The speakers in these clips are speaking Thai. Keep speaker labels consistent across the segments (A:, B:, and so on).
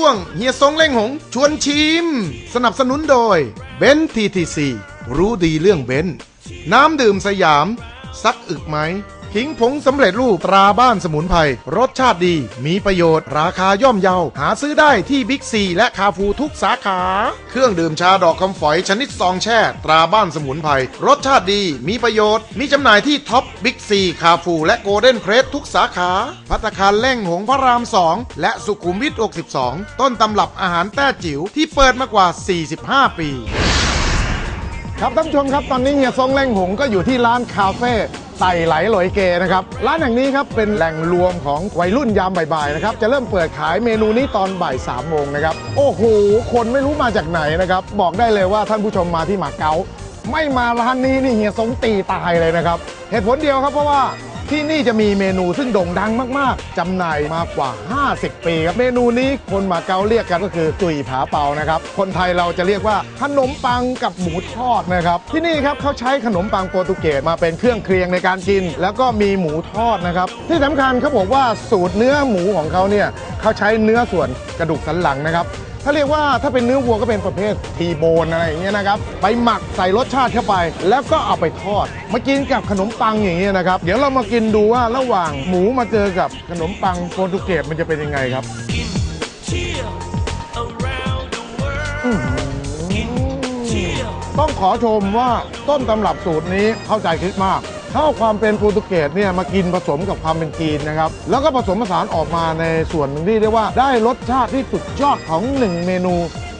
A: ช่วงเฮียซงเล่งหง ชวนชิม สนับสนุนโดยเบนทีทีซีรู้ดีเรื่องเบนน้ำดื่มสยาม ซักอึกไหม ขิงผงสำเร็จรูปตราบ้านสมุนไพรรสชาติดี มีประโยชน์ ราคาย่อมเยา หาซื้อได้ที่บิ๊กซีและคาฟูทุกสาขา เครื่องดื่มชาดอกคำฝอยชนิดซองแช่ ตราบ้านสมุนไพรรสชาติดี มีประโยชน์ มีจำหน่ายที่ท็อปบิ๊กซีคาฟูและโกลเด้นเพรสทุกสาขา พัตคารเล่งหงพระราม 2 และสุขุมวิท 62 ต้นตำรับอาหารแต้จิ๋วที่เปิดมากว่า 45 ปี
B: ครับท่านผู้ชมครับตอนนี้เฮียซงเล่งหงก็อยู่ที่ร้านคาเฟ่ ไต่ไหลหลอยเกนะครับร้านแห่งนี้ครับเป็นแหล่งรวมของวัยรุ่นยามบ่ายๆนะครับจะเริ่มเปิดขายเมนูนี้ตอนบ่ายสามโมงนะครับโอ้โหคนไม่รู้มาจากไหนนะครับบอกได้เลยว่าท่านผู้ชมมาที่มาเก๊าไม่มาร้านนี้นี่เฮียสงตีตายเลยนะครับเหตุผลเดียวครับเพราะว่า ที่นี่จะมีเมนูซึ่งโด่งดังมาก ๆจำหน่ายมากว่า 50 ปีครับ เมนูนี้คนมาเกาเรียกกันก็คือจุยผาเปานะครับ คนไทยเราจะเรียกว่าขนมปังกับหมูทอดนะครับ ที่นี่ครับเขาใช้ขนมปังโปรตุเกสมาเป็นเครื่องเคียงในการกิน แล้วก็มีหมูทอดนะครับ ที่สำคัญเขาบอกว่าสูตรเนื้อหมูของเขาเนี่ยเขาใช้เนื้อส่วนกระดูกสันหลังนะครับ ถ้าเรียกว่าถ้าเป็นเนื้อวัวก็เป็นประเภททีโบนอะไรอย่างเงี้ยนะครับ ไปหมักใส่รสชาติเข้าไป แล้วก็เอาไปทอด มากินกับขนมปังอย่างเงี้ยนะครับ เดี๋ยวเรามากินดูว่าระหว่างหมูมาเจอกับขนมปังโปรตุเกสมันจะเป็นยังไงครับ
C: chill around the world. chill.
B: ต้องขอชมว่าต้นตำรับสูตรนี้เข้าใจคิดมาก เข้าความเป็นโปรตุเกสเนี่ยมากินผสมกับความเป็นจีนนะครับ แล้วก็ผสมผสานออกมาในส่วนหนึ่งที่เรียกว่าได้รสชาติที่สุดยอดของหนึ่งเมนู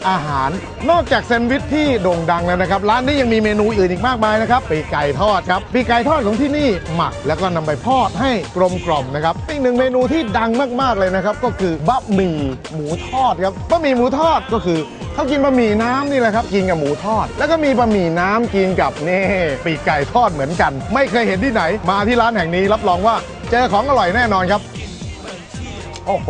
B: อาหาร นอกจากแซนด์วิชที่โด่งดังแล้วนะครับ ร้านนี้ยังมีเมนูอื่นอีกมากมายนะครับปีกไก่ทอดครับปีกไก่ทอดของที่นี่หมักแล้วก็นำไปทอดให้กลมกล่อมนะครับอีกหนึ่งเมนูที่ดังมากๆเลยนะครับก็คือบะหมี่หมูทอดครับบะหมี่หมูทอดก็คือ เขากินบะหมี่น้ำนี่แหละครับกินกับหมูทอด แล้วก็มีบะหมี่น้ำกินกับนี่ปีกไก่ทอดเหมือนกัน ไม่เคยเห็นที่ไหน มาที่ร้านแห่งนี้รับรองว่าเจอของอร่อยแน่นอนครับ โอ้โห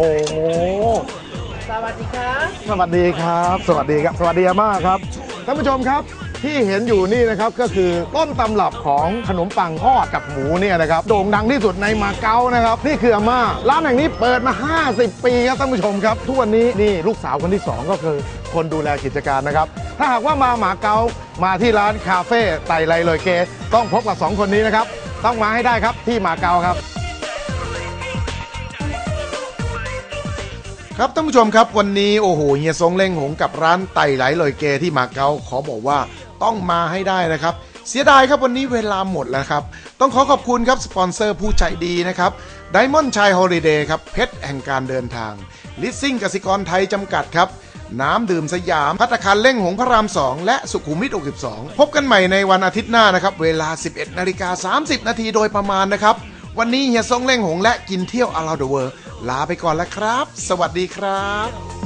D: สวัสดีครับ
B: สวัสดีครับ สวัสดีครับ สวัสดีอาม่าครับท่านผู้ชมครับ ที่เห็นอยู่นี่นะครับก็คือต้นตำรับของขนมปังทอดกับหมูเนี่ยนะครับโด่งดังที่สุดในมาเก๊านะครับนี่คืออาม่าร้านแห่งนี้เปิดมา 50 ปีครับท่านผู้ชมครับ ทุกวันนี้นี่ลูกสาวคนที่สองก็คือคนดูแลกิจการนะครับ ถ้าหากว่ามาหมาเก๊ามาที่ร้านคาเฟ่ไต่ไรเลยเกต้องพบกับสองคนนี้นะครับต้องมาให้ได้ครับที่มาเก๊าครับ
A: ครับท่านผู้ชมครับวันนี้โอ้โหเฮียซงเล่งหงกับร้านไต่ไหลลอยเกที่มาเก๊าขอบอกว่า ต้องมาให้ได้นะครับ เสียดายครับวันนี้เวลาหมดแล้วครับ ต้องขอขอบคุณครับสปอนเซอร์ผู้ใจดีนะครับไดมอนด์ชัยฮอลิเดย์ครับเพชรแห่งการเดินทางลิสซิ่งกสิกรไทยจำกัดครับน้ำดื่มสยาม พัตคารเล่งหงพระราม 2 และสุขุมวิท62 พบกันใหม่ในวันอาทิตย์หน้านะครับ เวลา 11นาฬิกา30 นาทีโดยประมาณนะครับ วันนี้เฮียซงเล่งหงและกินเที่ยวอาราเดเวอร์ลาไปก่อนแล้วครับ สวัสดีครับ